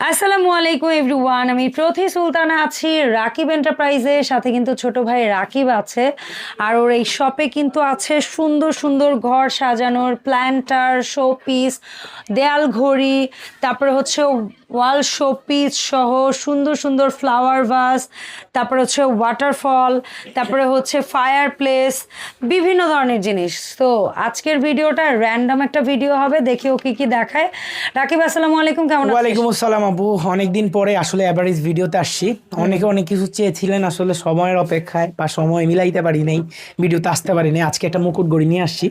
আসসালামু আলাইকুম, এভরিওয়ান। আমি প্রতি সুলতানা আছি রাকিব এন্টারপ্রাইজের সাথে কিন্তু ছোট ভাই রাকিব আছে। আর ওর এই শপে কিন্তু আছে সুন্দর সুন্দর ঘর সাজানোর প্ল্যান্টার শোপিস দেয়াল ঘড়ি, তারপরে হচ্ছে ওয়াল শোপিস সহ সুন্দর সুন্দর ফ্লাওয়ার ভাস তারপরে হচ্ছে ওয়াটারফল তারপরে হচ্ছে ফায়ার প্লেস বিভিন্ন ধরনের জিনিস। তো আজকের ভিডিওটা র্যান্ডম একটা ভিডিও হবে দেখি ও কী কী দেখায়। রাকিব, আসসালামু আলাইকুম, কেমন আছেন ওয়ালাইকুম আসসালাম আপু অনেকদিন পরে আসলে অ্যাভারেজ ভিডিওতে আসছি। অনেকে অনেক কিছু চেয়েছিলেন আসলে সময়ের অপেক্ষায় বা সময় মিলাইতে পারি নাই ভিডিওতে আসতে পারি নাই। আজকে একটা মুকুট গড়ি নিয়ে আসছি।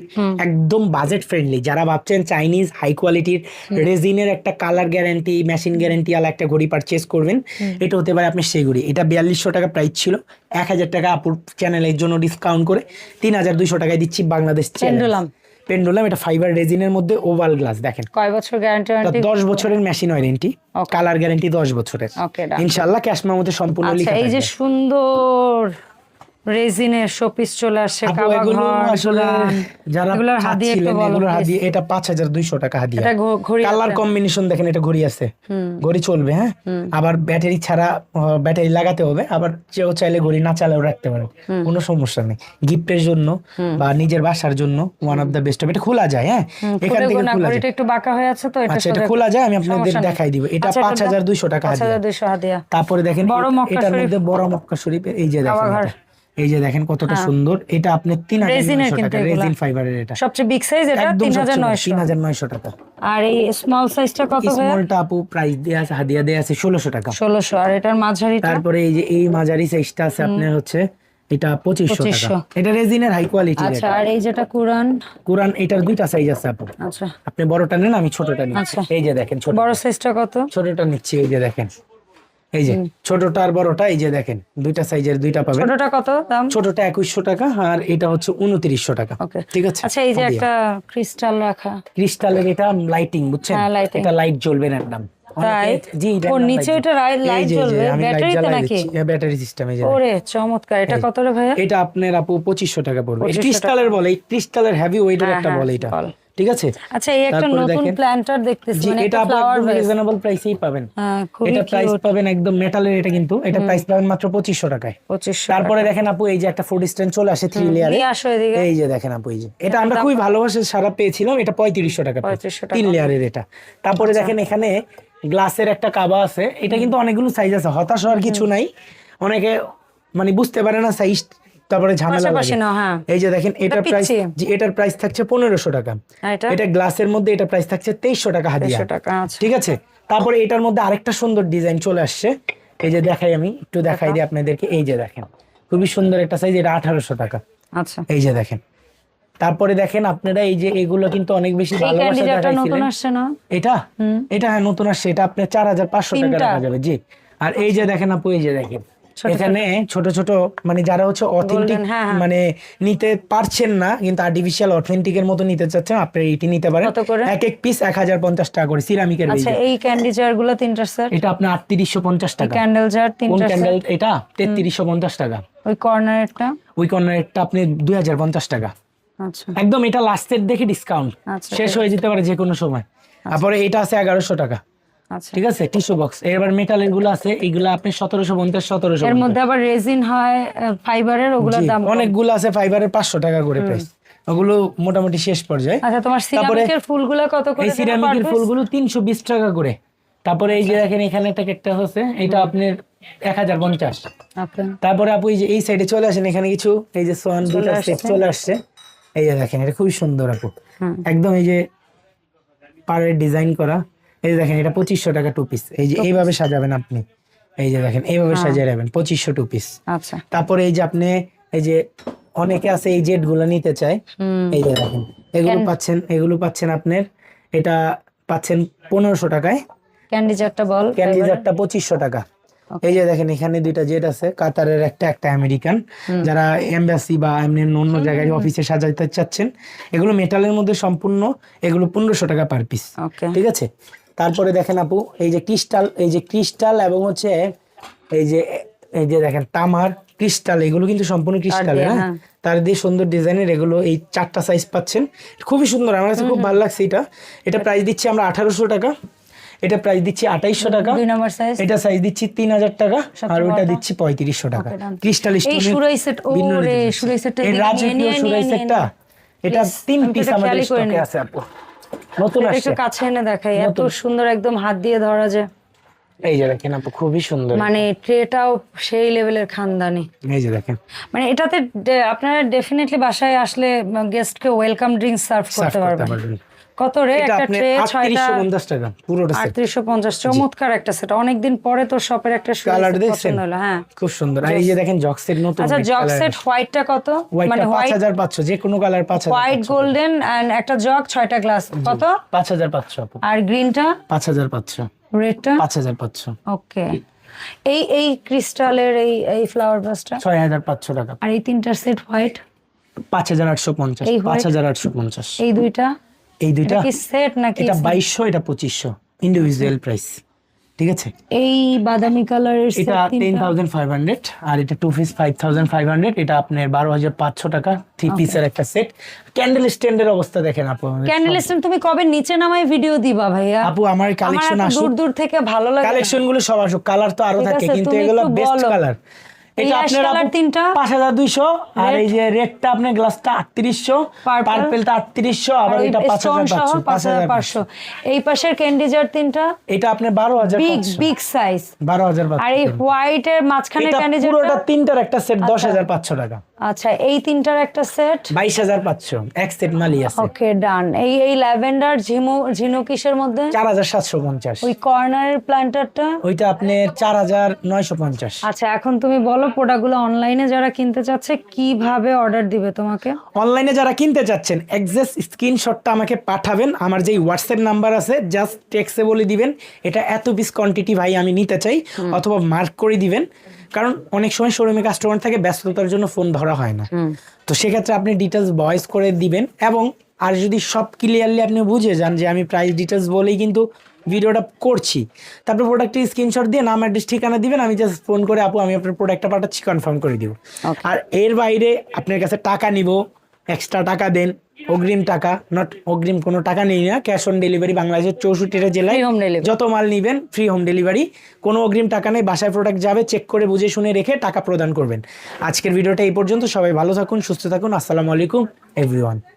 একদম বাজেট ফ্রেন্ডলি যারা ভাবছেন চাইনিজ হাই কোয়ালিটির রেজিনের একটা কালার গ্যারান্টি মেশিন গ্যারান্টি আলা একটা ঘড়ি পারচেস করবেন এটা হতে পারে আপনি সেই ঘড়ি এটা বিয়াল্লিশশো টাকা প্রাইস ছিল। এক হাজার টাকা আপুর চ্যানেলের জন্য ডিসকাউন্ট করে তিন হাজার দুইশো টাকায় দিচ্ছি বাংলাদেশ পেন্ডুলাম। পেন্ডুলাম এটা ফাইবার রেজিনের মধ্যে ওভাল গ্লাস দেখেন কয় বছর গ্যারান্টি দশ বছরের মেশিন ওয়ারেন্টি. কালার গ্যারান্টি দশ বছরের. ইনশাল্লাহ ক্যাশ মেমোতে সম্পূর্ণ আচ্ছা লিখা এই যে সুন্দর রেজিনের শোপিস চলে আসছে কাবা ঘর আসলে যারা এগুলোর হাদিয়া একটু বলো এগুলোর হাদিয়া এটা পাঁচ হাজার দুইশো টাকা হাদিয়া। এটা ঘড়ি কালার কম্বিনেশন দেখেন এটা ঘড়ি আছে। ঘড়ি চলবে হ্যাঁ? আবার ব্যাটারি ছাড়া ব্যাটারি লাগাতে হবে আবার কেউ চাইলে ঘড়ি না চালেও রাখতে পারে। কোনো সমস্যা নেই। গিফটের জন্য বা নিজের বাসার জন্য ওয়ান অফ দ্য বেস্ট হবে এটা খোলা যায় হ্যাঁ? এখান থেকে খোলা যায়। একটু বাঁকা হয়ে আছে তো এটা আচ্ছা এটা খোলা যায় আমি আপনাদের দেখাই দিব। এটা আচ্ছা, পাঁচ হাজার দুইশো টাকা হাদিয়া। তারপরে দেখেন বড় এটা- মক্কা এটার মধ্যে বড় মক্কা শরীফের এই যে দেখেন। এই যে দেখেন কতটা সুন্দর। এটা আপনি তিন হাজার টাকা। রেজিন ফাইবারের এটা। সবচেয়ে বিগ সাইজ এটা তিন হাজার নয়শো। তিন হাজার নয়শো টাকা। আর এই স্মল সাইজটা কত স্মলটা আপু প্রাইস দিয়ে আছে হাদিয়া দিয়ে আছে ষোলোশো টাকা। ষোলোশো আর এটার মাঝারি তারপরে এই যে এই মাঝারি সাইজটা আছে আপনার হচ্ছে এটা পঁচিশশো টাকা। এটা রেজিনের হাই কোয়ালিটি আচ্ছা আর এই যেটা কোরআন? কোরআন এটার দুইটা সাইজ আছে আপু। আচ্ছা। আপনি বড়টা নেন আমি ছোটটা নিই আচ্ছা। এই যে দেখেন ছোট বড় সাইজটা কত? ছোটটা নিচ্ছি এই যে দেখেন। এই যে ছোটটা আর বড়টা এই যে দেখেন দুইটা সাইজের দুইটা পাবেন। ছোটটা কত দাম? ছোটটা একুশশো টাকা আর এটা হচ্ছে উনত্রিশশো টাকা। ঠিক আছে? আচ্ছা এই যে একটা ক্রিস্টাল রাখা। ক্রিস্টালের এটা লাইটিং বুঝছেন? হ্যাঁ, এটা লাইট জ্বলবে না একদম। এটা। হ্যাঁ, এটা আপনার আপু পঁচিশশো টাকা পড়বে। ক্রিস্টালের বলে এই ক্রিস্টালের হেভি ওয়েটের একটা হ্যাঁ, বলে এটা। ঠিক আছে? আচ্ছা এই একটা নতুন প্ল্যান্টার দেখতেছি মানে এটা একদম রিজনেবল প্রাইসেই পাবেন। হ্যাঁ এটা প্রাইস পাবেন একদম মেটালের এটা কিন্তু। এটা প্রাইস পাবেন মাত্র পঁচিশশো টাকায়। পঁচিশশো তারপরে দেখেন আপু এই যে একটা ফুড স্ট্যান্ড চলে আসে থ্রি লেয়ারে এই যে দেখেন আপু এই যে। এটা আমরা খুবই ভালোবাসে সারা পেয়েছিলাম এটা পঁয়ত্রিশশো টাকা price। 3500 টাকা। তিন লেয়ারের এটা। তারপরে আচ্ছা। দেখেন এখানে গ্লাসের একটা কাবা আছে। এটা কিন্তু অনেকগুলো সাইজ আছে হতাশ হওয়ার কিছু নাই। অনেকে মানে বুঝতে পারে না সাইজ তারপরে ঝামেলা লাগে না, হ্যাঁ। এই যে দেখেন এটার প্রাইস পিচ্ছি। এটার প্রাইস থাকছে পনেরোশো টাকা। এটা? গ্লাসের মধ্যে এটা প্রাইস থাকছে তেইশশো টাকা হাদিয়া। 100 টাকা আচ্ছা। ঠিক আছে? তারপরে এটার মধ্যে আরেকটা সুন্দর ডিজাইন চলে আসছে। এই যে দেখাই আমি একটু দেখাই দিই আপনাদেরকে। এই যে দেখেন খুবই সুন্দর একটা সাইজ এটা আঠারোশো টাকা। আচ্ছা। এই যে দেখেন তারপরে দেখেন আপনারা এই যে এগুলো কিন্তু অনেক বেশি ভালোবাসা ক্যান্ডি নতুন দেখাইছিলেন আসছে না? এটা? এটা হ্যাঁ নতুন আসছে। এটা আপনার চার হাজার পাঁচশো টাকা? রাখা যাবে জি। আর এই যে দেখেন আপু এই যে দেখেন। এখানে ছোট ছোট মানে যারা হচ্ছে অথেন্টিক হ্যাঁ, হ্যাঁ। মানে নিতে পারছেন না কিন্তু আর্টিফিশিয়াল অথেন্টিকের মতো নিতে চাচ্ছেন আপনি এটি নিতে পারেন। এক এক পিস এক হাজার পঞ্চাশ টাকা করে সিরামিকের আচ্ছা এই ক্যান্ডি জারগুলো তিনটা স্যার এটা আপনার আটত্রিশশো পঞ্চাশ টাকা। ক্যান্ডেল জার তিনটা ক্যান্ডেল এটা তেত্রিশশো পঞ্চাশ টাকা। ওই কর্নারেরটা ওই কর্নারটা আপনি দুই হাজার পঞ্চাশ টাকা। আচ্ছা। একদম এটা লাস্টের দেখে ডিসকাউন্ট আচ্ছা, শেষ হয়ে যেতে পারে যে কোনো সময়। তারপরে এটা আছে এগারোশো টাকা। ঠিক আছে? Tissue box. এবার মেটালেরগুলো আছে এগুলো আপনি সতেরোশো পঞ্চাশ সতেরোশো এর মধ্যে আবার রেজিন হয় ফাইবারের ওগুলোর দাম। অনেকগুলো আছে ফাইবারের পাঁচশো টাকা করে প্রাইস ওগুলো মোটামুটি শেষ পর্যায়ে। আচ্ছা তোমার সিরামিকের ফুলগুলো কত করে এই সিরামিকের ফুলগুলো তিনশো বিশ টাকা করে। তারপরে এই যে দেখেন এখানে একটা কেকটা হচ্ছে এটা আপনার এক হাজার পঞ্চাশ। আচ্ছা। তারপরে আপু এই যে এই সাইডে চলে আসেন এখানে কিছু এই যে সোয়ান দুটো আসছে। চলে আসছে। এই যে দেখেন এটা খুবই সুন্দর আপু। একদম এই যে পাড়ের ডিজাইন করা। এই যে দেখেন এটা পঁচিশশো টাকা টু পিস এই যে এইভাবে সাজাবেন আপনি। এই যে দেখেন এইভাবে সাজিয়ে রাখবেন পঁচিশশো টু পিস আচ্ছা। তারপরে এই যে আপনি এই যে অনেকে আছে এই জেটগুলো নিতে চায়। এই যে দেখেন এগুলো পাচ্ছেন এগুলো পাচ্ছেন আপনার এটা পাচ্ছেন পনেরোশো টাকায়। ক্যান্ডি জারটা বল ক্যান্ডি জারটা পঁচিশশো টাকা। এই যে দেখেন এখানে দুইটা জেট আছে কাতারের একটা একটা আমেরিকান। যারা এমবাসি বা এমনি অন্য জায়গায় অফিসে সাজাইতে চাচ্ছেন এগুলো মেটালের মধ্যে সম্পূর্ণ এগুলো পনেরোশো টাকা পার পিস ঠিক আছে? তারপরে দেখেন আপু এই যে ক্রিস্টাল এই যে ক্রিস্টাল এবং হচ্ছে এই যে এই যে দেখেন তামার ক্রিস্টাল এগুলো কিন্তু সম্পূর্ণ ক্রিস্টাল হ্যাঁ? হ্যাঁ। তার দিয়ে সুন্দর ডিজাইনের এগুলো এই চারটা সাইজ পাচ্ছেন। খুবই সুন্দর আমার কাছে খুব ভালো লাগছে এটা। এটা প্রাইস দিচ্ছি আমরা আঠারোশো টাকা। এটা প্রাইস দিচ্ছি আঠাইশশো টাকা। দুই নাম্বার সাইজ এটা সাইজ দিচ্ছি তিন হাজার টাকা। আর ওটা দিচ্ছি পঁয়ত্রিশশো টাকা। ক্রিস্টাল রাজকীয় সুরাই সেটটা এটা তিন পিস আমাদের স্টকে আছে আপু। নতুন আসছে একটু কাছে এনে দেখাই এত সুন্দর একদম হাত দিয়ে ধরা যায় এই যে দেখেন আপু খুবই সুন্দর। মানে ট্রেটাও সেই লেভেলের খানদানি। এই যে দেখেন। মানে এটাতে আপনারা ডেফিনেটলি বাসায় আসলে গেস্টকে ওয়েলকাম ড্রিঙ্কস সার্ভ করতে পারবেন। কত রে? একটা ট্রে টাকা পুরোটা সেট আটত্রিশশো পঞ্চাশ চমৎকার একটা সেট অনেকদিন পরে তোর শপের একটা পছন্দ হলো হ্যাঁ। খুব সুন্দর। আর এই যে দেখেন জক সেট নতুন আচ্ছা জগ সেট হোয়াইটটা কত? মানে হোয়াইটটা পাঁচ হোয়াইট হাজার পাঁচশো যে কোনো কালার পাঁচ হাজার হোয়াইট গোল্ডেন এন্ড একটা জগ ছয়টা গ্লাস কত? পাঁচ হাজার পাঁচশো আপু। আর গ্রিনটা পাঁচ হাজার পাঁচশো। রেডটা পাঁচ হাজার পাঁচশো। ওকে এই এই ক্রিস্টালের এই এই ফ্লাওয়ার ভাসটা ছয় হাজার পাঁচশো টাকা। আর এই তিনটার সেট হোয়াইট পাঁচ হাজার আটশো পঞ্চাশ। এই পাঁচ white? হাজার আটশো পঞ্চাশ। এই দুইটা? এই দুইটা? কি সেট নাকি এটা বাইশশো এটা পঁচিশশো। ইন্ডিভিজুয়াল প্রাইস ঠিক আছে? এই বাদামি কালারের এটা টেন থাউজেন্ড ফাইভ হান্ড্রেড আর এটা two piece five thousand five hundred এটা আপনার বারো হাজার পাঁচশো টাকা থ্রি পিসের একটা সেট ক্যান্ডেল স্ট্যান্ডের অবস্থা দেখেন আপু ক্যান্ডেল স্ট্যান্ড তুমি কবে নিচে নামাই ভিডিও দিবা ভাইয়া? আপু আমার কালেকশন আসুক। দূর দূর থেকে ভালো লাগে কালেকশনগুলো সব আসুক কালার তো আরও থাকে কিন্তু এগুলো বেস্ট কালার এটা আপনার তিনটা? পাঁচ হাজার দুইশো আর এই যে রেডটা আপনার গ্লাসটা আটত্রিশশো পার্পেলটা আটত্রিশশো আবার এটা পাঁচ হাজার পাঁচশো পাঁচ হাজার পাঁচশো। এই পাশের ক্যান্ডিজার তিনটা? এটা আপনার বারো হাজার বিগ বিগ সাইজ বারো হাজার আর এই হোয়াইট মাঝখানে পুরোটা তিনটার একটা সেট দশ হাজার পাঁচশো টাকা। আচ্ছা এই তিনটার একটা সেট বাইশ হাজার পাঁচশো। এক সেট মালি আছে। ওকে ডান এই এই ল্যাভেন্ডার ঝিমু ঝিনু কিসের মধ্যে? চার হাজার সাতশো পঞ্চাশ। ওই কর্নারের প্ল্যান্টারটা ওইটা আপনি চার হাজার নয়শো পঞ্চাশ। আচ্ছা এখন তুমি বলো প্রোডাক্টগুলো অনলাইনে যারা কিনতে চাচ্ছে কীভাবে অর্ডার দিবে তোমাকে? অনলাইনে যারা কিনতে চাচ্ছেন এক্সাক্ট স্ক্রিনশটটা আমাকে পাঠাবেন। আমার যেই হোয়াটসঅ্যাপ নাম্বার আছে জাস্ট টেক্সে বলে দিবেন। এটা এত পিস কোয়ান্টিটি ভাই আমি নিতে চাই অথবা মার্ক করে দিবেন। কারণ অনেক সময় শোরুমে কাস্টমার থাকে ব্যস্ততার জন্য ফোন ধরা হয় না। তো সেক্ষেত্রে আপনি ডিটেলস ভয়েস করে দিবেন এবং আর যদি সব ক্লিয়ারলি আপনি বুঝে যান যে আমি প্রাইস ডিটেলস বলেই কিন্তু ভিডিওটা করছি তারপর প্রোডাক্টের স্ক্রিনশট দিয়ে নাম অ্যাড্রেস ঠিকানা দিবেন আমি জাস্ট ফোন করে আপু আমি আপনার প্রোডাক্টটা পাঠাচ্ছি কনফার্ম করে দিব। আর এর বাইরে আপনার কাছে টাকা নিব এক্সট্রা টাকা দেন অগ্রিম টাকা নট অগ্রিম কোনো টাকা নেই না ক্যাশ অন ডেলিভারি বাংলাদেশের চৌষট্টিটা জেলায় হোম ডেলিভারি. যত মাল নেবেন ফ্রি হোম ডেলিভারি কোনো অগ্রিম টাকা নেই বাসায় প্রোডাক্ট যাবে চেক করে বুঝে শুনে রেখে টাকা প্রদান করবেন আজকের ভিডিওটা এই পর্যন্ত সবাই ভালো থাকুন সুস্থ থাকুন আসসালামু আলাইকুম এভরিওয়ান